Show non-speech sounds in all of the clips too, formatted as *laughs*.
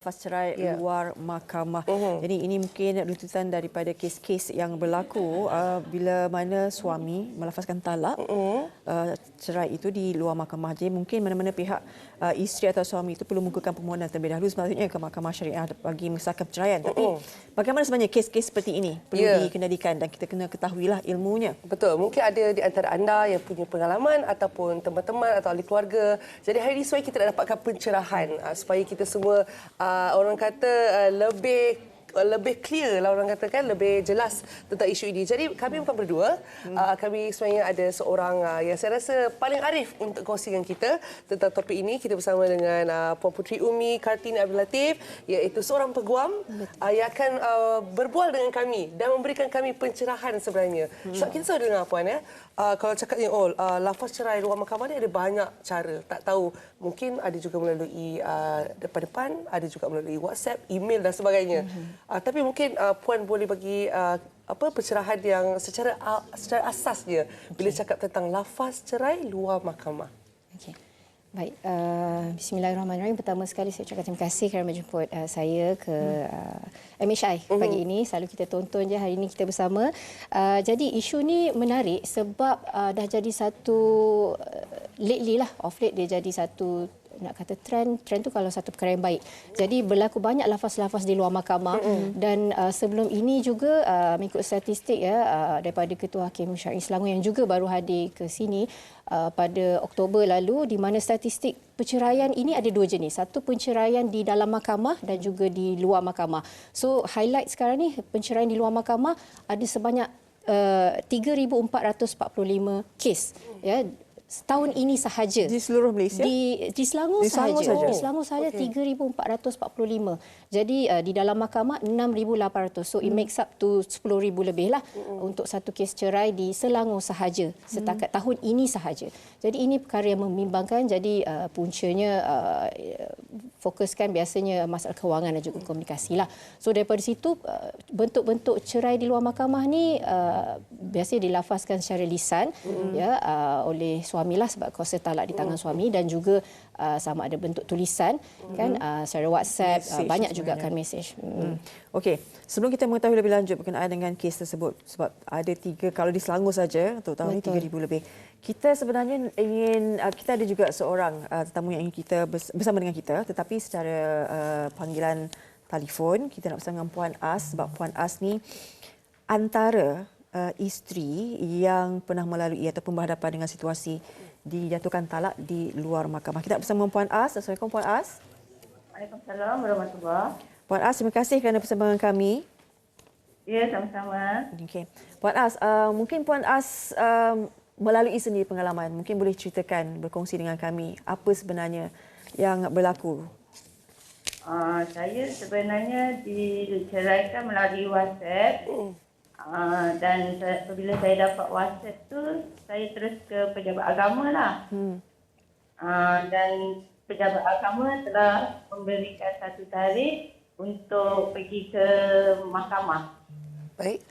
lafaz cerai Ya. luar mahkamah. Mhm. Jadi ini mungkin runtutan daripada kes-kes yang berlaku uh, bila mana suami melafazkan talak uh, cerai itu di luar mahkamah. Jadi mungkin mana-mana pihak uh, isteri atau suami itu perlu mukakan permohonan terlebih dahulu sepatutnya ke mahkamah syariah bagi mengesahkan perceraian. Tapi bagaimana sebenarnya kes-kes seperti ini perlu Ya. dikendalikan dan kita kena ketahuilah ilmunya. Betul. Mungkin ada di antara anda yang punya pengalaman ataupun teman-teman atau ahli keluarga. Jadi hari ini supaya kita nak dapatkan pencerahan uh, supaya kita semua uh, orang kata uh, lebih lebih clear lah orang katakan lebih jelas tentang isu ini. Jadi kami bukan berdua. Hmm. Uh, kami sebenarnya ada seorang uh, yang saya rasa paling arif untuk kongsi dengan kita tentang topik ini. Kita bersama dengan uh, Puan Puteri Umi Kartini Abdul Latif iaitu seorang peguam uh, yang akan uh, berbual dengan kami dan memberikan kami pencerahan sebenarnya. Hmm. Sebab kita selalu dengar puan ya. Uh, kalau cakapnya oh uh, lafaz cerai luar mahkamah ni ada banyak cara. Tak tahu mungkin ada juga melalui uh, depan-depan, ada juga melalui WhatsApp, email dan sebagainya. Hmm. Uh, tapi mungkin uh, puan boleh bagi uh, apa pencerahan yang secara uh, secara asasnya bila cakap tentang lafaz cerai luar mahkamah. Okey. Baik, uh, bismillahirrahmanirrahim. Pertama sekali saya ucapkan terima kasih kerana menjemput uh, saya ke uh, MHI pagi ini. Selalu kita tonton je hari ini kita bersama. Uh, jadi isu ni menarik sebab uh, dah jadi satu uh, lately lah, off late dia jadi satu nak kata trend trend tu kalau satu perkara yang baik. Jadi berlaku banyak lafaz-lafaz di luar mahkamah mm-hmm. dan uh, sebelum ini juga uh, mengikut statistik ya uh, daripada Ketua Hakim Syar'i Selangor yang juga baru hadir ke sini uh, pada Oktober lalu di mana statistik perceraian ini ada dua jenis. Satu perceraian di dalam mahkamah dan juga di luar mahkamah. So highlight sekarang ni perceraian di luar mahkamah ada sebanyak uh, 3445 kes ya setahun ini sahaja Di seluruh Malaysia? di di Selangor Di Selangor sahaja. sahaja? Di Selangor sahaja okay. 3445. Jadi uh, di dalam mahkamah 6800. So it makes up to 10000 lebih lah hmm. untuk satu kes cerai di Selangor sahaja setakat hmm. tahun ini sahaja. Jadi ini perkara yang membimbangkan. Jadi uh, puncanya uh, fokuskan biasanya masalah kewangan dan juga komunikasi lah. So daripada situ uh, bentuk-bentuk cerai di luar mahkamah ni uh, biasanya dilafazkan secara lisan hmm. ya uh, oleh suami lah sebab kuasa talak di tangan suami dan juga uh, sama ada bentuk tulisan hmm. kan uh, secara WhatsApp uh, banyak juga kan mesej. Hmm. Hmm. Okey, sebelum kita mengetahui lebih lanjut berkenaan dengan kes tersebut sebab ada tiga kalau di Selangor saja untuk tahun Betul. ini 3000 lebih. Kita sebenarnya ingin uh, kita ada juga seorang uh, tetamu yang ingin kita bers- bersama dengan kita tetapi secara uh, panggilan telefon kita nak bersama dengan Puan As sebab Puan As ni antara uh, isteri yang pernah melalui ataupun berhadapan dengan situasi dijatuhkan talak di luar mahkamah. Kita bersama Puan As. Assalamualaikum Puan As. Waalaikumsalam warahmatullahi Puan As, terima kasih kerana bersama dengan kami. Ya, sama-sama. Okey. Puan As, uh, mungkin Puan As um, melalui sendiri pengalaman, mungkin boleh ceritakan, berkongsi dengan kami apa sebenarnya yang berlaku. Uh, saya sebenarnya diceraikan melalui WhatsApp. Uh, dan saya, apabila saya dapat WhatsApp tu, saya terus ke pejabat agama lah. Hmm. Uh, dan pejabat agama telah memberikan satu tarikh untuk pergi ke mahkamah. Baik.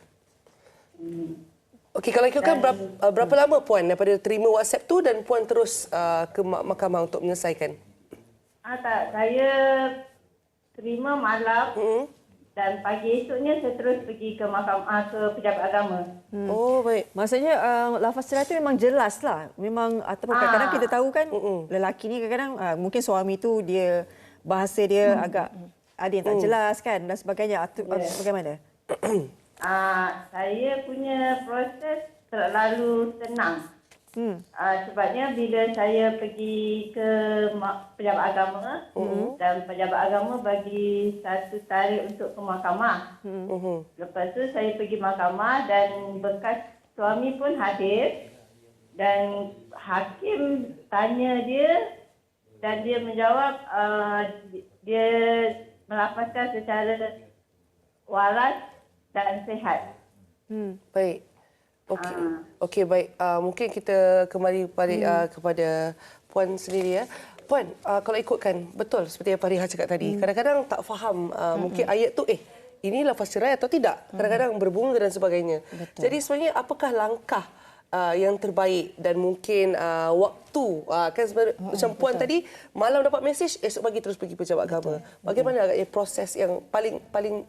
Hmm. Okey, kalau ikutkan berapa, uh, berapa lama puan daripada terima WhatsApp tu dan puan terus uh, ke ma- mahkamah untuk menyelesaikan? Ah, tak, saya terima malam Hmm. Dan pagi esoknya saya terus pergi ke mahkamah ke pejabat agama. Hmm. Oh, baik. Maksudnya uh, lafaz cerai itu memang jelas lah. Memang ataupun Ah. kadang-kadang kita tahu kan lelaki ni kadang-kadang uh, mungkin suami tu dia bahasa dia agak ada yang tak jelas kan dan sebagainya. Atu, yeah. Bagaimana? Ah, saya punya proses terlalu tenang. Hmm. Ah, sebabnya bila saya pergi ke pejabat agama dan pejabat agama bagi satu tarikh untuk ke mahkamah. Mhm. Lepas tu saya pergi mahkamah dan bekas suami pun hadir dan hakim tanya dia dan dia menjawab uh, dia melafazkan secara waras dan sehat. Hmm. Baik. Okey. Ah. Okey, baik. Uh, mungkin kita kembali balik uh, kepada puan sendiri ya. Puan, uh, kalau ikutkan betul seperti yang Pak Riha cakap tadi. Kadang-kadang tak faham uh, mungkin ayat tu eh ini lafaz cerai atau tidak. Kadang-kadang berbunga dan sebagainya. Betul. Jadi sebenarnya apakah langkah uh, yang terbaik dan mungkin uh, waktu uh, kan sebenarnya Hmm, macam puan tadi malam dapat mesej esok pagi terus pergi pejabat agama. Bagaimana agaknya proses yang paling paling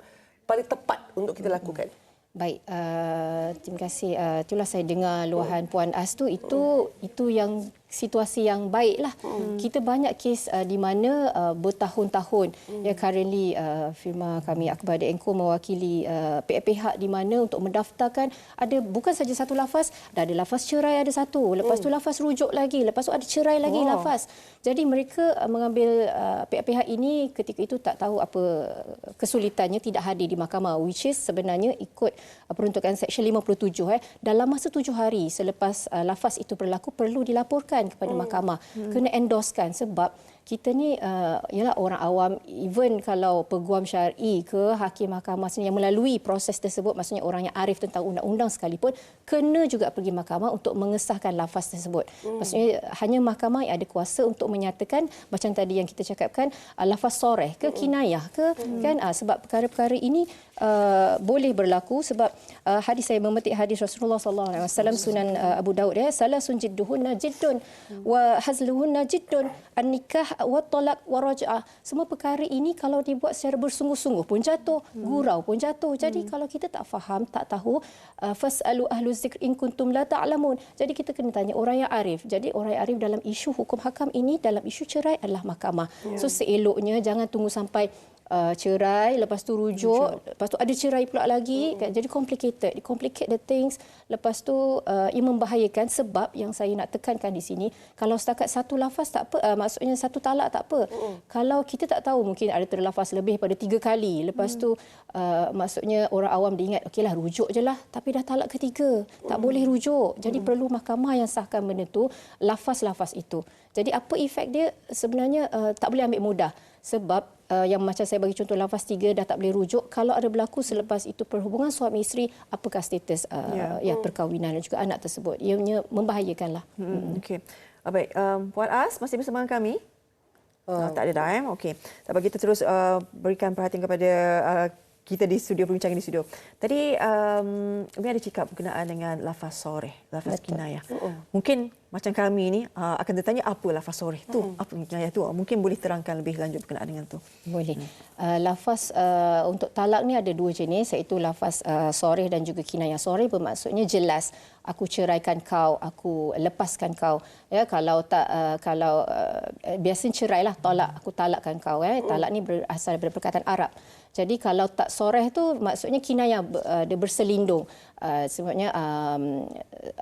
paling tepat untuk kita lakukan? Baik, uh, terima kasih. Uh, itulah saya dengar luahan Puan As tu itu itu yang situasi yang baik lah. Hmm. Kita banyak kes uh, di mana uh, bertahun-tahun hmm. ya currently uh, firma kami Akbar de mewakili uh, pihak-pihak di mana untuk mendaftarkan ada bukan saja satu lafaz, dah ada lafaz cerai ada satu, lepas tu lafaz rujuk lagi, lepas tu ada cerai lagi Wow. lafaz. Jadi mereka uh, mengambil uh, pihak-pihak ini ketika itu tak tahu apa kesulitannya tidak hadir di mahkamah which is sebenarnya ikut uh, peruntukan section 57 eh dalam masa tujuh hari selepas uh, lafaz itu berlaku perlu dilaporkan kepada mahkamah. Kena endorsekan sebab kita ni uh, ialah orang awam even kalau peguam syar'i ke hakim mahkamah sendiri yang melalui proses tersebut maksudnya orang yang arif tentang undang-undang sekalipun kena juga pergi mahkamah untuk mengesahkan lafaz tersebut. Maksudnya hanya mahkamah yang ada kuasa untuk menyatakan macam tadi yang kita cakapkan uh, lafaz soreh ke kinayah ke kan? Uh, sebab perkara-perkara ini uh, boleh berlaku sebab uh, hadis saya memetik hadis Rasulullah sallallahu alaihi wasallam sunan uh, Abu Daud ya salasun jidduhunna jiddun wa hazluhunna jiddun an-nikah wa talaq wa raj'ah. Semua perkara ini kalau dibuat secara bersungguh-sungguh pun jatuh gurau pun jatuh. Jadi kalau kita tak faham tak tahu uh, fasalu ahlu zikr in kuntum la ta'lamun. Jadi kita kena tanya orang yang arif. Jadi orang yang arif dalam isu hukum hakam ini dalam isu cerai adalah mahkamah. So seeloknya jangan tunggu sampai uh, cerai, lepas tu rujuk, lepas tu ada cerai pula lagi, kan? jadi complicated. It complicate the things. Lepas tu uh, ia membahayakan sebab yang saya nak tekankan di sini, kalau setakat satu lafaz tak apa, uh, maksudnya satu talak tak apa. Kalau kita tak tahu mungkin ada terlafaz lebih pada tiga kali, lepas tu uh, maksudnya orang awam dia ingat, okeylah rujuk je lah, tapi dah talak ketiga, tak boleh rujuk. Jadi perlu mahkamah yang sahkan benda tu, lafaz-lafaz itu. Jadi apa efek dia sebenarnya uh, tak boleh ambil mudah sebab uh, yang macam saya bagi contoh lafaz tiga dah tak boleh rujuk kalau ada berlaku selepas itu perhubungan suami isteri apakah status uh, Ya. ya. perkahwinan dan juga anak tersebut ianya membahayakanlah Hmm, Okey. Ah, baik, um, Puan As masih bersama kami? Uh, tak ada dah, eh? Okey. Tak bagi kita terus uh, berikan perhatian kepada uh, kita di studio, perbincangan di studio. Tadi um, Umi ada cakap berkenaan dengan lafaz soreh, lafaz Betul. kinayah. Mungkin macam kami ni uh, akan tertanya apa lafaz soreh tu, apa kinayah tu. Mungkin boleh terangkan lebih lanjut berkenaan dengan tu. Boleh. Uh, lafaz uh, untuk talak ni ada dua jenis iaitu lafaz uh, soreh dan juga kinayah. Soreh bermaksudnya jelas aku ceraikan kau, aku lepaskan kau. Ya kalau tak uh, kalau uh, biasanya cerailah tolak aku talakkan kau ya. Talak ni berasal daripada perkataan Arab. Jadi kalau tak soreh tu maksudnya kinayah uh, dia berselindung. Uh, sebabnya um,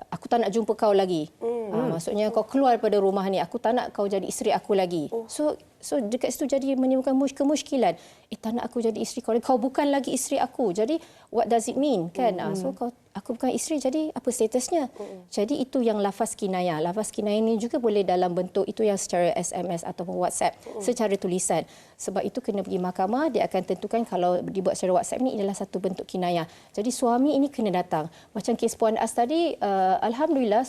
aku tak nak jumpa kau lagi. Hmm. Uh, maksudnya kau keluar daripada rumah ni. Aku tak nak kau jadi isteri aku lagi. Oh. So so dekat situ jadi menimbulkan mush kemusykilan. Eh tak nak aku jadi isteri kau lagi. Kau bukan lagi isteri aku. Jadi what does it mean kan? Hmm. Uh, so kau aku bukan isteri jadi apa statusnya? Hmm. Jadi itu yang lafaz kinayah. Lafaz kinayah ini juga boleh dalam bentuk itu yang secara SMS ataupun WhatsApp hmm. secara tulisan. Sebab itu kena pergi mahkamah dia akan tentukan kalau dibuat secara WhatsApp ni adalah satu bentuk kinayah. Jadi suami ini kena datang. Macam kes Puan As tadi uh, alhamdulillah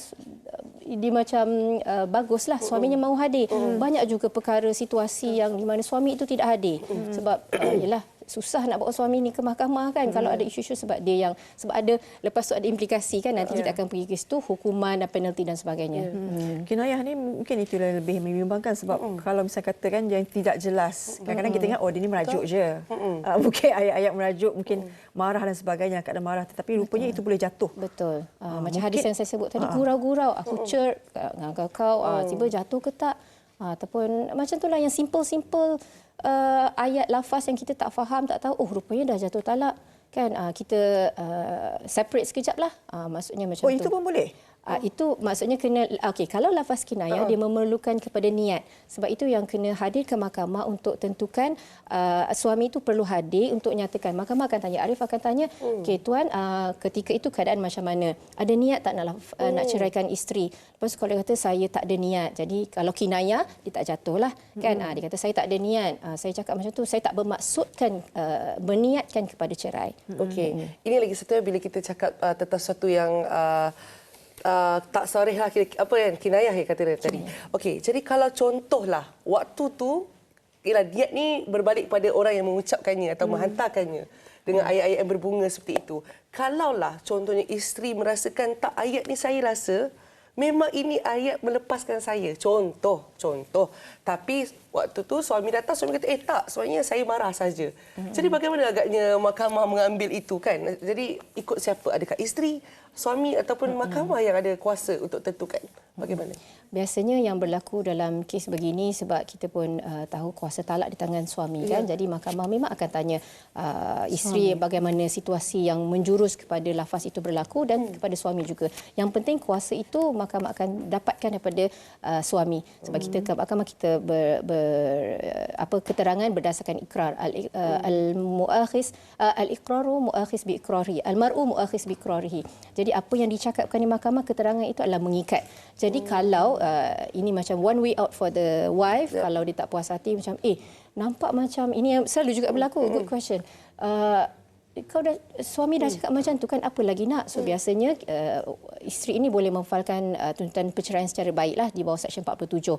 dia macam uh, baguslah suaminya mahu hadir. Banyak juga perkara situasi yang di mana suami itu tidak hadir. Sebab uh, yalah susah nak bawa suami ni ke mahkamah kan kalau ada isu-isu sebab dia yang sebab ada lepas tu ada implikasi kan nanti kita akan pergi ke situ hukuman dan penalti dan sebagainya. Hmm. Kinayah ni mungkin itu yang lebih membimbangkan sebab mm. kalau misal katakan yang tidak jelas. Kadang-kadang kita ingat oh dia ni merajuk je. Uh, mungkin ayat-ayat merajuk mungkin marah dan sebagainya keadaan marah tetapi rupanya itu boleh jatuh. Betul. Uh, macam mungkin- hadis yang saya sebut tadi Ah. gurau-gurau aku cer dengan kau uh, tiba jatuh ke tak uh, ataupun macam itulah yang simple-simple uh, ayat lafaz yang kita tak faham tak tahu oh rupanya dah jatuh talak kan uh, kita uh, separate sekejap lah uh, maksudnya macam Oh tu. itu pun boleh. Uh, itu maksudnya kena okey kalau lafaz kinayah dia memerlukan kepada niat. Sebab itu yang kena hadir ke mahkamah untuk tentukan uh, suami itu perlu hadir untuk nyatakan. Mahkamah akan tanya Arif akan tanya okey tuan uh, ketika itu keadaan macam mana? Ada niat tak nak uh, nak ceraikan isteri? Lepas kalau dia kata saya tak ada niat. Jadi kalau kinayah dia tak jatuh lah kan uh, dia kata saya tak ada niat. Uh, saya cakap macam tu saya tak bermaksudkan uh, berniatkan kepada cerai. Okey. Ini lagi satu bila kita cakap uh, tentang sesuatu yang uh, uh, tak soreh lah, apa yang kinayah yang kata dia tadi. Okey, jadi kalau contohlah waktu tu Yalah, niat ni berbalik pada orang yang mengucapkannya atau hmm. menghantarkannya dengan ayat-ayat yang berbunga seperti itu. Kalaulah contohnya isteri merasakan tak ayat ni saya rasa memang ini ayat melepaskan saya. Contoh, contoh. Tapi waktu tu suami datang, suami kata, eh tak, sebenarnya saya marah saja. Hmm. Jadi bagaimana agaknya mahkamah mengambil itu kan? Jadi ikut siapa? Adakah isteri, suami ataupun hmm. mahkamah yang ada kuasa untuk tentukan? Bagaimana? Biasanya yang berlaku dalam kes begini sebab kita pun uh, tahu kuasa talak di tangan suami ya. kan. Jadi mahkamah memang akan tanya uh, isteri suami. bagaimana situasi yang menjurus kepada lafaz itu berlaku dan hmm. kepada suami juga. Yang penting kuasa itu mahkamah akan dapatkan daripada uh, suami. Sebab hmm. kita mahkamah kita ber, ber apa keterangan berdasarkan ikrar al uh, al muakhiz uh, al iqraru muakhiz bi iqrarihi al mar'u muakhiz bi iqrarihi. Jadi apa yang dicakapkan di mahkamah keterangan itu adalah mengikat. Jadi hmm. kalau uh, ini macam one way out for the wife yeah. kalau dia tak puas hati macam eh nampak macam ini yang selalu juga berlaku mm. good question uh, kau dah suami dah cakap mm. macam tu kan apa lagi nak so mm. biasanya uh, isteri ini boleh memfalkan uh, tuntutan perceraian secara baiklah di bawah seksyen 47 uh,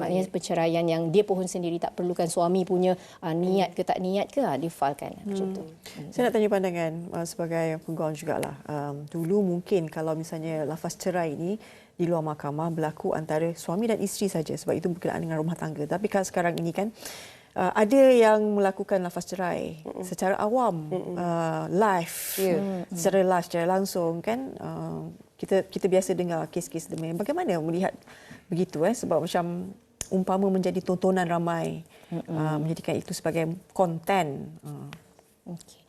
maknanya perceraian yang dia pohon sendiri tak perlukan suami punya uh, niat ke tak niat ke uh, difalkan hmm. macam tu hmm. saya nak tanya pandangan uh, sebagai peguam jugalah um, dulu mungkin kalau misalnya lafaz cerai ini di luar mahkamah berlaku antara suami dan isteri saja sebab itu berkenaan dengan rumah tangga. Tapi kalau sekarang ini kan uh, ada yang melakukan lafaz cerai Mm-mm. secara awam uh, live yeah. secara live secara langsung kan uh, kita kita biasa dengar kes-kes demikian. Bagaimana melihat begitu eh sebab macam umpama menjadi tontonan ramai uh, menjadikan itu sebagai konten. Uh. Okay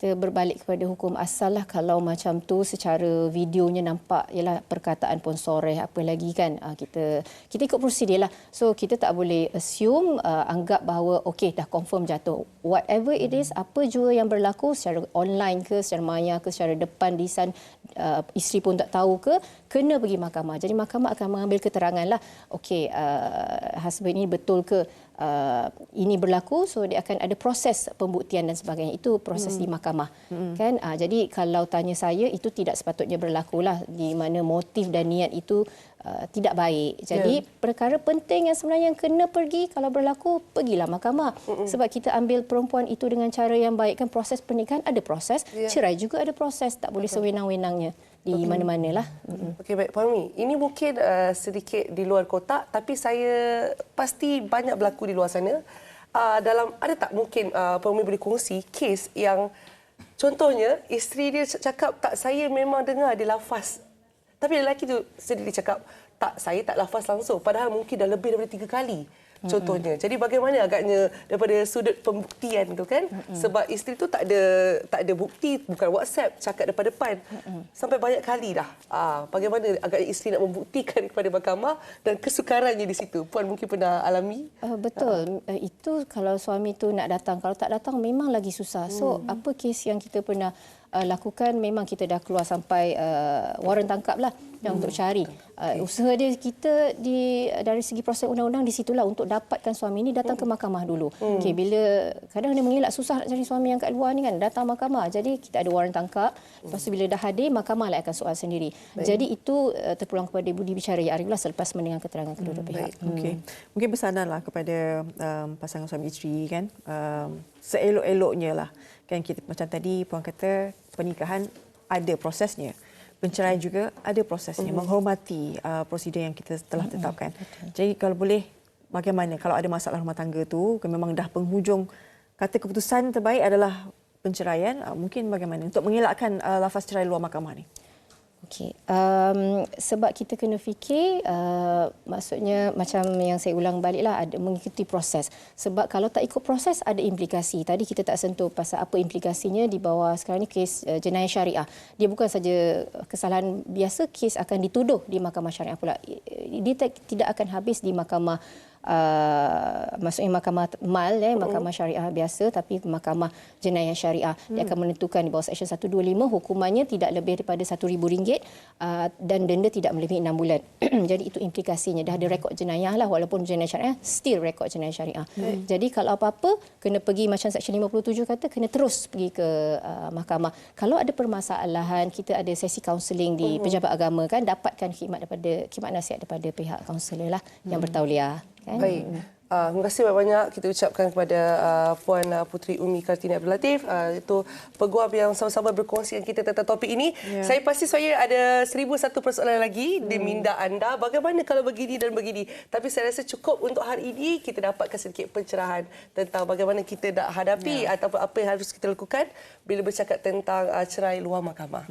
kita berbalik kepada hukum asal lah. Kalau macam tu secara videonya nampak ialah perkataan pun soreh apa lagi kan? Uh, kita kita ikut prosedur lah. So kita tak boleh assume uh, anggap bahawa okey dah confirm jatuh. Whatever it is apa jua yang berlaku secara online ke secara maya ke secara depan lisan uh, isteri pun tak tahu ke kena pergi mahkamah. Jadi mahkamah akan mengambil keterangan lah. Okey uh, husband ini betul ke uh, ini berlaku so dia akan ada proses pembuktian dan sebagainya itu proses hmm. di mahkamah hmm. kan uh, jadi kalau tanya saya itu tidak sepatutnya berlaku lah di mana motif dan niat itu uh, tidak baik jadi yeah. perkara penting yang sebenarnya yang kena pergi kalau berlaku pergilah mahkamah hmm. sebab kita ambil perempuan itu dengan cara yang baik kan proses pernikahan ada proses yeah. cerai juga ada proses tak boleh sewenang-wenangnya di okay. mana-manalah. Okey baik Puan Mi. Ini mungkin uh, sedikit di luar kotak tapi saya pasti banyak berlaku di luar sana. Uh, dalam ada tak mungkin uh, Puan Mi boleh kongsi kes yang contohnya isteri dia cakap tak saya memang dengar dia lafaz. Tapi lelaki tu sendiri cakap tak saya tak lafaz langsung padahal mungkin dah lebih daripada tiga kali contohnya. Mm-hmm. Jadi bagaimana agaknya daripada sudut pembuktian tu kan? Mm-hmm. Sebab isteri tu tak ada tak ada bukti bukan WhatsApp cakap depan-depan. Mm-hmm. Sampai banyak kali dah. Ah bagaimana agaknya isteri nak membuktikan *laughs* kepada mahkamah dan kesukarannya di situ. Puan mungkin pernah alami? Uh, betul. Uh, itu kalau suami tu nak datang kalau tak datang memang lagi susah. So mm-hmm. apa kes yang kita pernah uh, lakukan memang kita dah keluar sampai uh, waran tangkap lah hmm. untuk cari. Uh, okay. Usaha dia kita di dari segi proses undang-undang di situlah untuk dapatkan suami ini datang hmm. ke mahkamah dulu. Hmm. Okay, bila kadang dia mengelak susah nak cari suami yang kat luar ni kan datang mahkamah. Jadi kita ada waran tangkap. Lepas tu bila dah hadir mahkamah lah akan soal sendiri. Baik. Jadi itu uh, terpulang kepada budi bicara ya Ariflah selepas mendengar keterangan kedua-dua hmm. pihak. Hmm. Okay. Mungkin pesananlah kepada um, pasangan suami isteri kan. Um, seelok-eloknya lah kan kita macam tadi puan kata pernikahan ada prosesnya. Penceraian juga ada prosesnya. Mm menghormati uh, prosedur yang kita telah mm tetapkan. Mm jadi kalau boleh bagaimana? Kalau ada masalah rumah tangga tu memang dah penghujung kata keputusan terbaik adalah penceraian uh, mungkin bagaimana? Untuk mengelakkan uh, lafaz cerai luar mahkamah ni Okey, um, sebab kita kena fikir, uh, maksudnya macam yang saya ulang baliklah, ada mengikuti proses. Sebab kalau tak ikut proses, ada implikasi. Tadi kita tak sentuh pasal apa implikasinya di bawah sekarang ni kes uh, jenayah syariah. Dia bukan saja kesalahan biasa, kes akan dituduh di mahkamah syariah pula. Dia tidak akan habis di mahkamah uh, maksudnya mahkamah mal eh mahkamah syariah biasa tapi mahkamah jenayah syariah. Hmm. dia akan menentukan di bawah seksyen 125 hukumannya tidak lebih daripada RM1000 uh, dan denda tidak melebihi 6 bulan. *clears throat* Jadi itu implikasinya. Dah ada rekod jenayah lah walaupun jenayah syariah still rekod jenayah syariah. Hmm. jadi kalau apa-apa kena pergi macam seksyen 57 kata kena terus pergi ke uh, mahkamah. Kalau ada permasalahan kita ada sesi kaunseling di hmm. pejabat agama kan dapatkan khidmat daripada khidmat nasihat daripada pihak kaunselor lah hmm. yang bertauliah Kan? Baik. Uh, terima kasih banyak-banyak kita ucapkan kepada uh, Puan uh, Puteri Umi Kartini Abdul Latif. Uh, itu peguam yang sama-sama berkongsi dengan kita tentang topik ini. Ya. Saya pasti saya ada seribu satu persoalan lagi hmm. di minda anda. Bagaimana kalau begini dan begini. Tapi saya rasa cukup untuk hari ini kita dapatkan sedikit pencerahan tentang bagaimana kita nak hadapi ya. ataupun apa yang harus kita lakukan bila bercakap tentang uh, cerai luar mahkamah.